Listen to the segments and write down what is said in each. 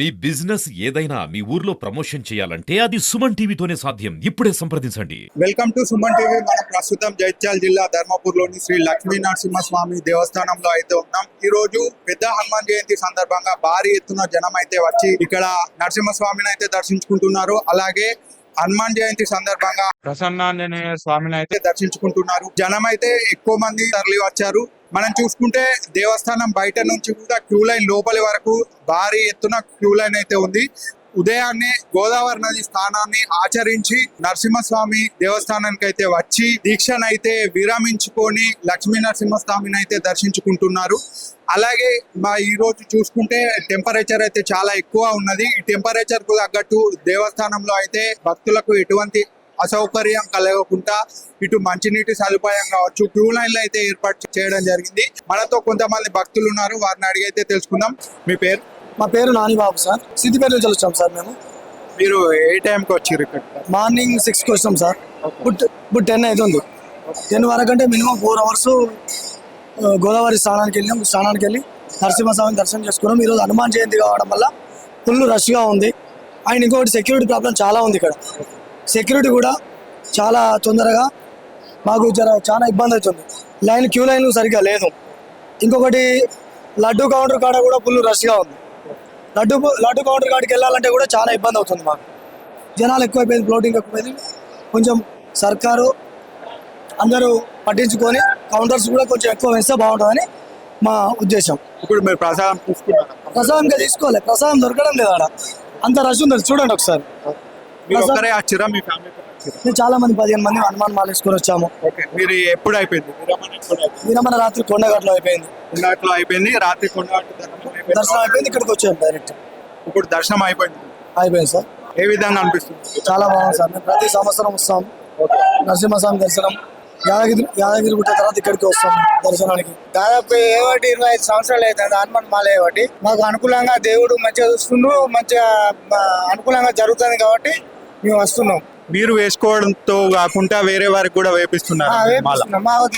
మీ business ఏదైనా మీ ఊర్లో promotion చేయాలంటే అది సుమన్ టీవీతోనే సాధ్యం. ఇప్పుడే సంప్రదించండి. Welcome to Suman TV. మనం ప్రస్తుతం జైత్యాల జిల్లా ధర్మపూర్లోని శ్రీ లక్ష్మీ నరసింహస్వామి దేవస్థానంలో అయితే ఉన్నాం. ఈ రోజు పెద్ద హనుమాన్ జయంతి సందర్భంగా భారీ ఎత్తున జనం అయితే వచ్చి ఇక్కడ నరసింహస్వామిని అయితే దర్శించుకుంటున్నారు. అలాగే హనుమాన్ జయంతి సందర్భంగా ప్రసన్నాంజనేయ స్వామిని అయితే అయితే దర్శించుకుంటున్నారు. జనం అయితే ఎక్కువ మంది తరలి వచ్చారు. మనం చూసుకుంటే దేవస్థానం బయట నుంచి కూడా క్యూ లైన్ లోపలి వరకు భారీ ఎత్తున క్యూ లైన్ అయితే ఉంది. ఉదయాన్నే గోదావరి నది స్థానాన్ని ఆచరించి నరసింహస్వామి దేవస్థానానికి అయితే వచ్చి దీక్షనైతే విరమించుకొని లక్ష్మీ నరసింహస్వామిని అయితే దర్శించుకుంటున్నారు. అలాగే మా ఈ రోజు చూసుకుంటే టెంపరేచర్ అయితే చాలా ఎక్కువ ఉన్నది. ఈ టెంపరేచర్కు తగ్గట్టు దేవస్థానంలో అయితే భక్తులకు ఎటువంటి అసౌకర్యం కలగకుండా ఇటు మంచినీటి సదుపాయం కావచ్చు క్యూ లైన్లు అయితే ఏర్పాటు చేయడం జరిగింది. మనతో కొంతమంది భక్తులు ఉన్నారు. వారిని అడిగి అయితే తెలుసుకుందాం. మీ పేరు? మా పేరు నానిబాబు సార్. సిద్దిపేట నుంచి వచ్చాం సార్ మేము. మీరు ఏ టైంకి వచ్చారు ఇక్కడ? మార్నింగ్ సిక్స్కి వచ్చాం సార్. ఇప్పుడు ఇప్పుడు టెన్ అవుతుంది టెన్ వరకు అంటే మినిమం ఫోర్ అవర్స్ గోదావరి స్నానానికి వెళ్ళాం. స్నానానికి వెళ్ళి నరసింహస్వామిని దర్శనం చేసుకున్నాం. ఈరోజు హనుమాన్ జయంతి కావడం వల్ల ఫుల్ రష్గా ఉంది. అండ్ ఇంకొకటి సెక్యూరిటీ ప్రాబ్లం చాలా ఉంది ఇక్కడ. సెక్యూరిటీ కూడా చాలా తొందరగా మాకు జర చాలా ఇబ్బంది అవుతుంది. లైన్ క్యూ లైన్ సరిగ్గా లేదు. ఇంకొకటి లడ్డు కౌంటర్ కాడ కూడా ఫుల్ రష్గా ఉంది. లడ్డు లడ్డు కౌంటర్ కాడికి వెళ్ళాలంటే కూడా చాలా ఇబ్బంది అవుతుంది మాకు. జనాలు ఎక్కువైపోయింది ఫ్లోటింగ్ ఎక్కువైంది కొంచెం సర్కారు అందరూ పట్టించుకొని కౌంటర్స్ కూడా కొంచెం ఎక్కువ వేస్తే బాగుంటుందని మా ఉద్దేశం. ఇప్పుడు మీరు ప్రసాదం తీసుకున్నారు? ప్రసాదం ఇంకా తీసుకోవాలి. ప్రసాదం దొరకడం లేదు ఆడ. అంత రష్ ఉంది. చూడండి ఒకసారి. మేము చాలా మంది పదిహేను మంది హనుమాన్ మాల వేసుకొని వచ్చాము ఓకే మీరు ఎప్పుడు అయిపోయింది? విరమణ ఎప్పుడు అయిపోయింది? విరమణ రాత్రి కొండగట్లో అయిపోయింది. కొండాట్లో అయిపోయింది రాత్రి కొండాటు దర్శనం అయిపోయింది. దర్శనం అయిపోయింది ఇక్కడికి వచ్చాము డైరెక్ట్ ఇప్పుడు దర్శనం అయిపోయింది. అయిపోయింది సార్. ఏ విధంగా అనిపిస్తుంది? చాలా బాగుంది సార్. మేము ప్రతి సంవత్సరం వస్తాం. నరసింహస్వామి దర్శనం. యాదగిరి యాదగిరి గుట్ట తర్వాత ఇక్కడికి వస్తాం దర్శనానికి. దాదాపు ఏవటి ఇరవై ఐదు సంవత్సరాలు అవుతుంది హనుమాన్ మాల ఏవటి. మాకు అనుకూలంగా దేవుడు మంచిగా చూస్తుండ్రు మంచిగా ఆ, అనుకూలంగా జరుగుతుంది కాబట్టి మేము వస్తున్నాం. మీరు వేసుకోవడంతో కాకుండా వేరే వారికి కూడా వేపిస్తున్నారు.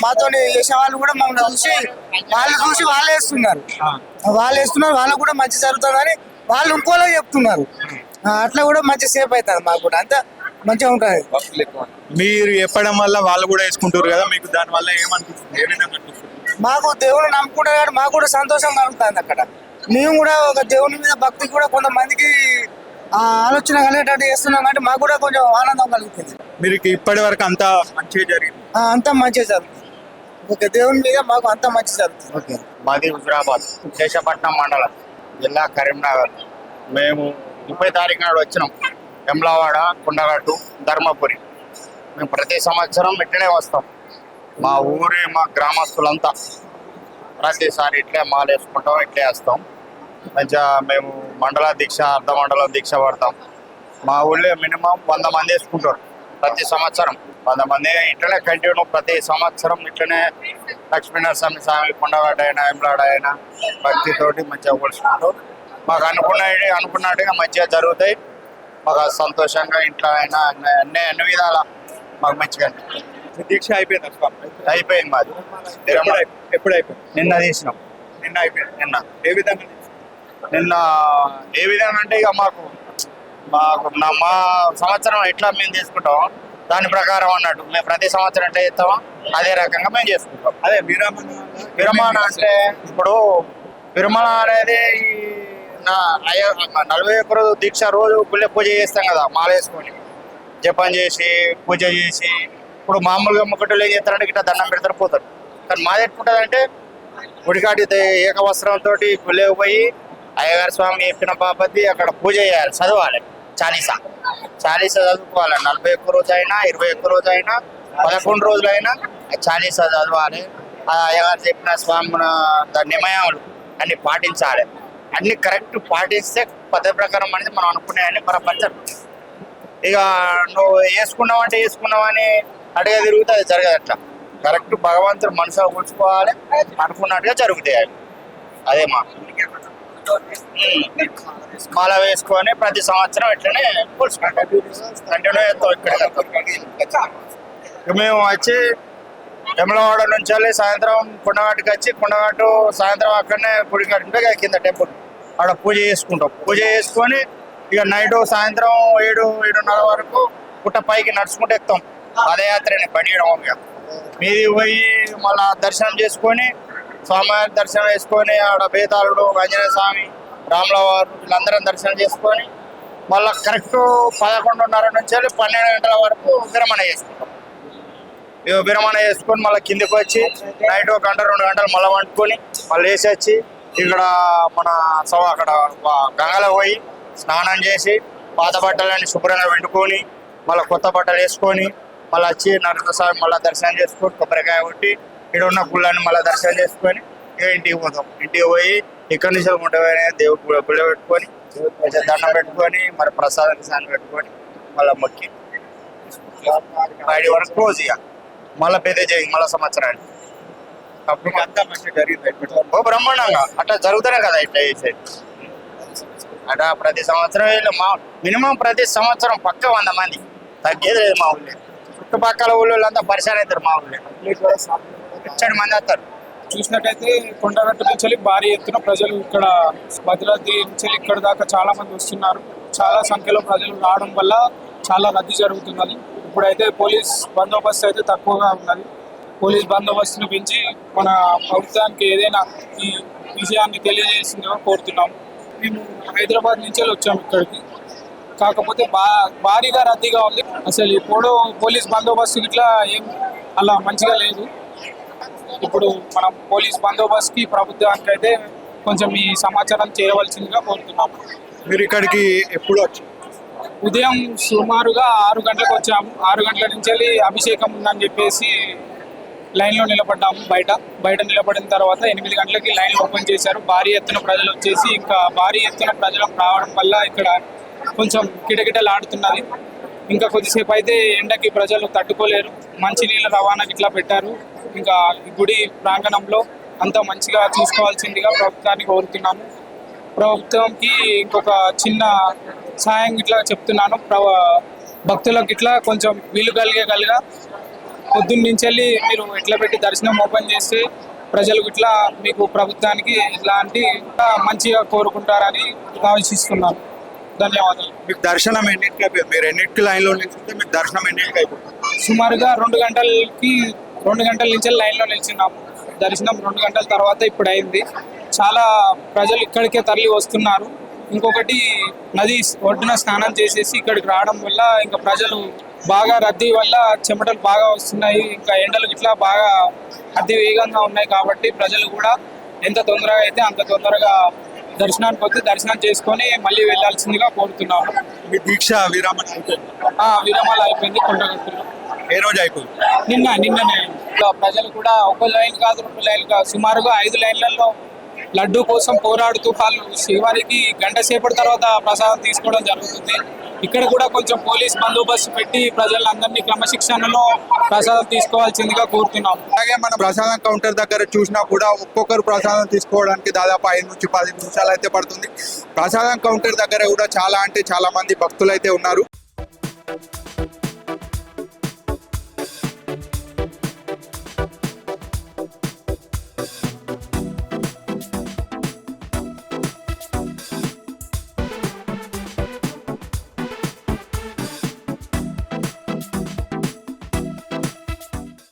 మాతో చేసే వాళ్ళు కూడా మమ్మల్ని చూసి వాళ్ళు చూసి వాళ్ళు వేస్తున్నారు. వాళ్ళు వేస్తున్నారు వాళ్ళకు కూడా మంచి జరుగుతుందని వాళ్ళు ఇంకోలో చెప్తున్నారు. అట్లా కూడా మంచి సేఫ్ అవుతుంది మాకు కూడా. అంతా మంచిగా ఉంటుంది. మీరు చెప్పడం వల్ల వాళ్ళు కూడా వేసుకుంటారు కదా మీకు దాని వల్ల ఏమనిపిస్తుంది? ఏ విధంగా అనిపిస్తుంది? మాకు దేవుని నమ్ముకుంటే మాకు కూడా సంతోషం కలుగుతుంది అక్కడ. మేము కూడా ఒక దేవుని మీద భక్తి కూడా కొంతమందికి ఆలోచన కలిగేటట్టు చేస్తున్నాం కాబట్టి మాకు కూడా కొంచెం ఆనందం కలుగుతుంది మీరు ఇప్పటి వరకు అంతా మంచిగా జరిగింది? అంతా మంచిగా జరుగుతుంది. ఒక దేవుని మీద మాకు అంతా మంచి జరుగుతుంది. మాది హుజరాబాద్ శేషపట్నం మండలం జిల్లా కరీంనగర్. మేము ముప్పై తారీఖు నాడు వచ్చినాం. వెమ్లవాడ కొండగట్టు ధర్మపురి. మేము ప్రతి సంవత్సరం ఇట్లనే వస్తాం. మా ఊరి మా గ్రామస్తులంతా ప్రతిసారి ఇట్లే మాల వేసుకుంటాం ఇట్లే వేస్తాం. మంచిగా మేము మండల దీక్ష అర్ధ మండలం దీక్ష పడతాం. మా ఊళ్ళో మినిమం వంద మంది వేసుకుంటారు ప్రతి సంవత్సరం. వంద మంది ఇట్లనే కంటిన్యూ ప్రతి సంవత్సరం ఇట్లనే లక్ష్మీనరసింహ స్వామి కొండగడ్డ అయినా ఎంలాడ అయినా భక్తితోటి మంచిగా కొలుసుకుంటాం మాకు అనుకున్నవి అనుకున్నట్టుగా మంచిగా జరుగుతాయి. మాకు సంతోషంగా ఇంట్లో అయినా అన్ని అన్ని విధాల మాకు మంచిగా అనిపిస్తుంది. దీక్ష అయిపోయింది అయిపోయింది మాది. ఎప్పుడు అయిపోయింది నిన్న తీసినాం. నిన్న అయిపోయింది. నిన్న. ఏ విధంగా? నిన్న ఏ విధంగా అంటే ఇక మాకు మాకు మా సంవత్సరం ఎట్లా మేము తీసుకుంటాం దాని ప్రకారం అన్నట్టు. మేము ప్రతి సంవత్సరం ఎట్లా చేస్తామో అదే రకంగా మేము చేసుకుంటాం. అదే విరమణ విరమణ అంటే ఇప్పుడు విరమణ అనేది నా అయ్య నలభై ఒక్క రోజు దీక్ష రోజు గుళ్ళె పూజ చేస్తాం కదా మాల వేసుకొని. జపం చేసి పూజ చేసి ఇప్పుడు మామూలుగా ముక్కటలు ఏం చేస్తారంటే ఇట్లా దండం పెడతారు పోతారు. కానీ మాది ఎట్లుంటుంది అంటే గుడికాటి దే- ఏక వస్త్రంతో గుళ్ళెకు పోయి అయ్యగారి స్వామి చెప్పిన బాపతి అక్కడ పూజ చేయాలి చదవాలి. చాలీసా. చాలీసా చదువుకోవాలి. నలభై ఒక్క రోజు అయినా ఇరవై ఒక్క రోజు అయినా పదకొండు రోజులు అయినా చాలీసా చదవాలి. ఆ అయ్యగారు చెప్పిన స్వామి దాని నియమాలు అన్ని పాటించాలి. అన్ని కరెక్ట్ పాటిస్తే పద్ధతి ప్రకారం అనేది మనం అనుకునే అన్ని ఇక నువ్వు వేసుకున్నావు అంటే వేసుకున్నావని అని తిరుగుతుంది అది జరగదు అట్లా కరెక్ట్ భగవంతుడు మనసులో కూర్చుకోవాలి అనుకున్నట్టుగా జరుగుతాయి అవి. అదే మా. మాల వేసుకొని ప్రతి సంవత్సరం ఇట్లనే కూర్చుకుంటాం కంటిన్యూ చేస్తాం ఇక్కడ. మేము వచ్చి యమలవాడ నుంచి వెళ్ళి సాయంత్రం కొండగట్టుకి వచ్చి కొండగట్టు సాయంత్రం అక్కడనే గుడి కింద టెంపుల్. అక్కడ పూజ చేసుకుంటాం. పూజ చేసుకొని ఇక నైట్ సాయంత్రం ఏడు ఏడున్నర వరకు పుట్ట పైకి నడుచుకుంటూ ఎక్కుతాం. పాదయాత్రని బండియడం ఇక మీది పోయి మళ్ళా దర్శనం చేసుకొని స్వామివారి దర్శనం చేసుకొని ఆడ బేతాళుడు ఆంజనేయ స్వామి రాములవారు వీళ్ళందరం దర్శనం చేసుకొని మళ్ళా కరెక్ట్ పదకొండున్నర నుంచి వెళ్ళి పన్నెండు గంటల వరకు విరమణ చేసుకుంటాం. ఇక విరమణ చేసుకొని మళ్ళీ కిందికి వచ్చి నైట్ ఒక గంట రెండు గంటలు మళ్ళీ వండుకొని మళ్ళీ వేసి వచ్చి ఇక్కడ మన సవ అక్కడ గంగలో పోయి స్నానం చేసి పాత బట్టలన్నీ శుభ్రంగా వండుకొని మళ్ళీ కొత్త బట్టలు వేసుకొని మళ్ళీ వచ్చి నరసింహస్వామి మళ్ళీ దర్శనం చేసుకొని కొబ్బరికాయ కొట్టి ఇక్కడ ఉన్న గుళ్ళని మళ్ళీ దర్శనం చేసుకొని ఇంటికి పోతాం. ఇంటికి పోయి ఇక్కడ నుంచి ఉంటామని దేవుడు గుళ్ళ పెట్టుకొని దండం పెట్టుకొని మరి ప్రసాదం సాన్ని పెట్టుకొని మళ్ళీ మొక్కి బయటి వరకు క్లోజ్ ఇక. మళ్ళీ పెద్ద చేయి మళ్ళీ సంవత్సరానికి. అప్పుడు అంతా మంచిగా జరిగింది ఓ బ్రహ్మాండంగా. అట్లా జరుగుతూనే కదా ఇట్లా చేసేది అట్లా ప్రతి సంవత్సరం మా మినిమం ప్రతి సంవత్సరం పక్క వంద మంది. తగ్గేది లేదు మా ఊళ్ళో. చుట్టుపక్కల ఊళ్ళో పరిశాన్ అవుతారు మా ఊళ్ళో. లక్షల మంది వస్తారు. చూసినట్టయితే కొండగట్టు నుంచి వెళ్ళి భారీ ఎత్తున ప్రజలు ఇక్కడ భద్రాద్రి నుంచి ఇక్కడ దాకా చాలా మంది వస్తున్నారు. చాలా సంఖ్యలో ప్రజలు రావడం వల్ల చాలా రద్దీ జరుగుతున్నది. ఇప్పుడైతే పోలీస్ బందోబస్తు అయితే తక్కువగా ఉన్నది. పోలీస్ బందోబస్తును పెంచి మన ప్రభుత్వానికి ఏదైనా ఈ విజయాన్ని తెలియజేసిందిగా కోరుతున్నాం మేము హైదరాబాద్ నుంచి వెళ్ళి వచ్చాము ఇక్కడికి. కాకపోతే బా భారీగా రద్దీగా ఉంది. అసలు ఇప్పుడు పోలీస్ బందోబస్తు ఇట్లా ఏం అలా మంచిగా లేదు. ఇప్పుడు మనం పోలీస్ బందోబస్తుకి ప్రభుత్వానికి అయితే కొంచెం ఈ సమాచారం చేయవలసిందిగా కోరుతున్నాము. మీరు ఇక్కడికి ఎప్పుడు వచ్చారు ఉదయం సుమారుగా ఆరు గంటలకు వచ్చాము. ఆరు గంటల నుంచి వెళ్ళి అభిషేకం ఉందని చెప్పేసి లైన్లో నిలబడ్డాము బయట. బయట నిలబడిన తర్వాత ఎనిమిది గంటలకి లైన్ ఓపెన్ చేశారు. భారీ ఎత్తున ప్రజలు వచ్చేసి ఇంకా భారీ ఎత్తున ప్రజలు రావడం వల్ల ఇక్కడ కొంచెం కిటకిటలాడుతున్నది. ఇంకా కొద్దిసేపు అయితే ఎండకి ప్రజలు తట్టుకోలేరు. మంచినీళ్ళ రవాణాకి ఇట్లా పెట్టారు. ఇంకా గుడి ప్రాంగణంలో అంతా మంచిగా చూసుకోవాల్సిందిగా ప్రభుత్వాన్ని కోరుతున్నాను. ప్రభుత్వంకి ఇంకొక చిన్న సాయం ఇట్లా చెప్తున్నాను. ప్రవ భక్తులకు ఇట్లా కొంచెం వీలు కలిగేగలిగా పొద్దున్న నుంచి వెళ్ళి మీరు ఎట్లా పెట్టి దర్శనం ఓపెన్ చేస్తే ప్రజలకు ఇట్లా మీకు ప్రభుత్వానికి ఇట్లాంటి మంచిగా కోరుకుంటారని ఆలోచిస్తున్నాను ధన్యవాదాలు. మీకు దర్శనం ఎన్నింటికి అయిపోయింది? మీరు ఎన్నింటికి లైన్లో నిల్చుంటే మీకు దర్శనం ఎన్నింటికి అయిపోతుంది? సుమారుగా రెండు గంటలకి రెండు గంటల నుంచి లైన్లో నిల్చున్నాము. దర్శనం రెండు గంటల తర్వాత ఇప్పుడు అయింది. చాలా ప్రజలు ఇక్కడికే తరలి వస్తున్నారు. ఇంకొకటి నది ఒడ్డున స్నానం చేసేసి ఇక్కడికి రావడం వల్ల ఇంకా ప్రజలు బాగా రద్దీ వల్ల చెమటలు బాగా వస్తున్నాయి. ఇంకా ఎండలు ఇట్లా బాగా అతి వేగంగా ఉన్నాయి కాబట్టి ప్రజలు కూడా ఎంత తొందరగా అయితే అంత తొందరగా దర్శనానికి వచ్చి దర్శనం చేసుకొని మళ్ళీ వెళ్ళాల్సిందిగా కోరుతున్నాము. మీ దీక్ష అయిపోయింది. ఆ విరామాలు అయిపోయింది కొండగట్టులో ఏ రోజు అయిపోయింది? నిన్న నిన్ననే. ప్రజలు కూడా ఒక లైన్ కాదు రెండు లైన్ కాదు సుమారుగా ఐదు లైన్లలో లడ్డు కోసం పోరాడుతూ వాళ్ళు శివారికి గంట సేపటి తర్వాత ప్రసాదం తీసుకోవడం జరుగుతుంది. ఇక్కడ కూడా కొంచెం పోలీస్ బందోబస్తు పెట్టి ప్రజలందరినీ క్రమశిక్షణలో ప్రసాదం తీసుకోవాల్సిందిగా కోరుతున్నాం. అలాగే మన ప్రసాదం కౌంటర్ దగ్గర చూసినా కూడా ఒక్కొక్కరు ప్రసాదం తీసుకోవడానికి దాదాపు ఐదు నుంచి పది నిమిషాలు అయితే పడుతుంది. ప్రసాదం కౌంటర్ దగ్గర కూడా చాలా అంటే చాలా మంది భక్తులు అయితే ఉన్నారు.